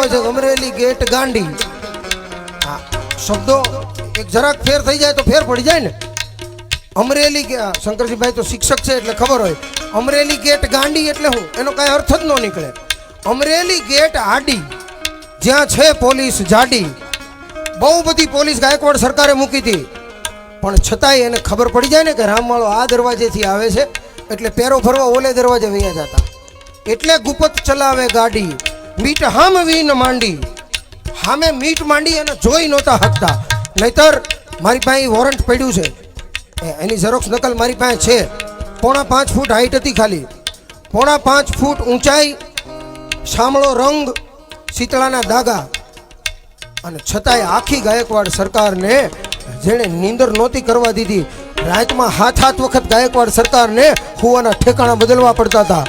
હોય છે અમરેલી ગેટ ગાંડી. હા, શબ્દો એક જરાક ફેર થઈ જાય તો ફેર પડી જાય ને. અમરેલી શંકરજીભાઈ તો શિક્ષક છે એટલે ખબર હોય. અમરેલી ગેટ ગાંડી એટલે હું? એનો કાંઈ અર્થ જ ન નીકળે. અમરેલી ગેટ આડી, જ્યાં છે પોલીસ જાડી. બહુ બધી પોલીસ ગાયકવાડ સરકારે મૂકી હતી. પણ છતાંય એને ખબર પડી જાય ને કે રામવાળો આ દરવાજેથી આવે છે. એટલે પેરો ફરવા ઓલે દરવાજે વૈયા જતા. એટલે ગુપત ચલાવે ગાડી. મીટ હામ વીન માંડી. હામે મીટ માંડી અને જોઈ નહોતા હકતા. નહીતર મારી પાસે વોરંટ પડ્યું છે. એની ઝેરોક્ષ નકલ મારી પાસે છે. પોણા પાંચ ફૂટ હાઈટ હતી ખાલી. પોણા પાંચ ફૂટ ઊંચાઈ, શામળો રંગ, શીતળાના દાગા અને છતાંય આખી ગાયકવાડ સરકારને, જેણે નીંદર નહોતી કરવા દીધી, રાતમાં હાથ હાથ વખત ગાયકવાડ સરકારને હુવાના ઠેકાણા બદલવા પડતા હતા.